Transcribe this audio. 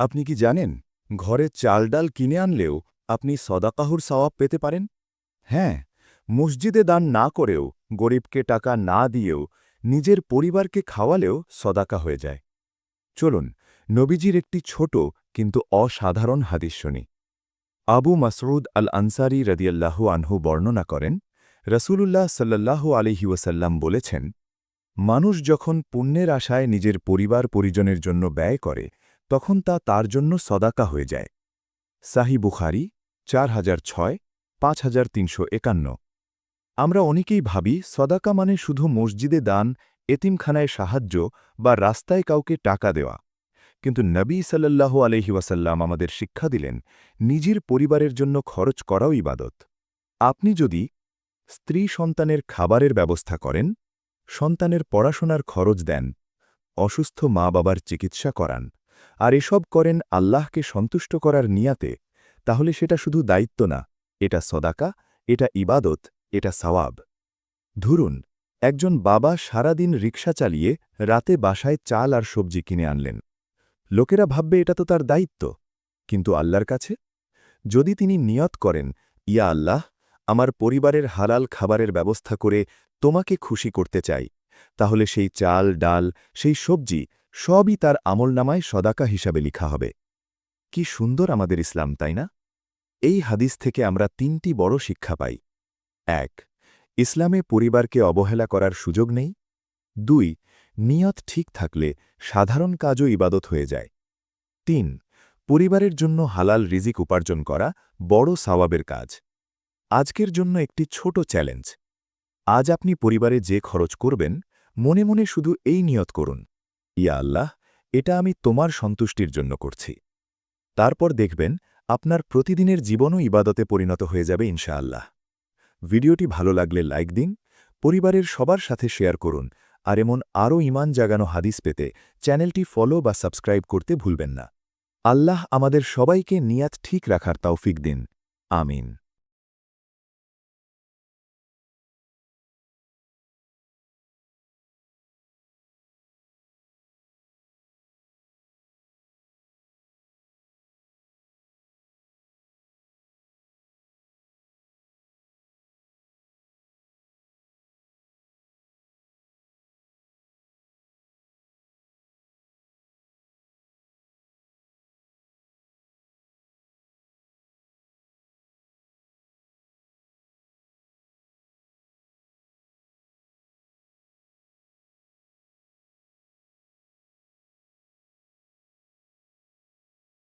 আপনি কি জানেন, ঘরে চাল ডাল কিনে আনলেও আপনি সদাকাহুর সওয়াব পেতে পারেন? হ্যাঁ মসজিদে দান না করেও, গরিবকে টাকা না দিয়েও, নিজের পরিবারকে খাওয়ালেও সদাকা হয়ে যায়। চলুন, নবীজির একটি ছোট কিন্তু অসাধারণ হাদিস আবু মাসরুদ আল আনসারি রদিয়াল্লাহু আনহু বর্ণনা করেন, রসুলুল্লাহ সাল্লাল্লাহু আলহি বলেছেন, মানুষ যখন পুণ্যের আশায় নিজের পরিবার পরিজনের জন্য ব্যয় করে তখন তা তার জন্য সদাকা হয়ে যায়। সাহি বুখারি, চার হাজার ছয়, পাঁচ হাজার তিনশো একান্ন। আমরা অনেকেই ভাবি, সদাকা মানে শুধু মসজিদে দান, এতিমখানায় সাহায্য বা রাস্তায় কাউকে টাকা দেওয়া। কিন্তু নবী সাল্লাহ আলহি ওয়াসাল্লাম আমাদের শিক্ষা দিলেন, নিজের পরিবারের জন্য খরচ করাও ইবাদত। আপনি যদি স্ত্রী সন্তানের খাবারের ব্যবস্থা করেন, সন্তানের পড়াশোনার খরচ দেন, অসুস্থ মা বাবার চিকিৎসা করান আর এসব করেন আল্লাহকে সন্তুষ্ট করার নিয়াতে, তাহলে সেটা শুধু দায়িত্ব না, এটা সদাকা, এটা ইবাদত, এটা সওয়াব। ধরুন, একজন বাবা সারাদিন রিক্সা চালিয়ে রাতে বাসায় চাল আর সবজি কিনে আনলেন। লোকেরা ভাববে এটা তো তার দায়িত্ব। কিন্তু আল্লাহর কাছে? যদি তিনি নিয়ত করেন, ইয়া আল্লাহ, আমার পরিবারের হালাল খাবারের ব্যবস্থা করে তোমাকে খুশি করতে চাই, তাহলে সেই চাল, ডাল, সেই সবজি সবই তার আমলনামায় সদাকা হিসাবে লিখা হবে। কি সুন্দর আমাদের ইসলাম, তাই না? এই হাদিস থেকে আমরা তিনটি বড় শিক্ষা পাই। এক, ইসলামে পরিবারকে অবহেলা করার সুযোগ নেই। দুই, নিয়ত ঠিক থাকলে সাধারণ কাজও ইবাদত হয়ে যায়। তিন, পরিবারের জন্য হালাল রিজিক উপার্জন করা বড় সাওয়াবের কাজ। আজকের জন্য একটি ছোট চ্যালেঞ্জ। আজ আপনি পরিবারে যে খরচ করবেন, মনে মনে শুধু এই নিয়ত করুন। ইয়া আল্লাহ, এটা আমি তোমার সন্তুষ্টির জন্য করছি। তারপর দেখবেন, আপনার প্রতিদিনের জীবনও ইবাদতে পরিণত হয়ে যাবে ইনশাআল্লাহ ভিডিওটি ভালো লাগলে লাইক দিন, পরিবারের সবার সাথে শেয়ার করুন, আর এমন আরও ইমান জাগানো হাদিস পেতে চ্যানেলটি ফলো বা সাবস্ক্রাইব করতে ভুলবেন না। আল্লাহ আমাদের সবাইকে নিয়াত ঠিক রাখার তৌফিক দিন। আমিন।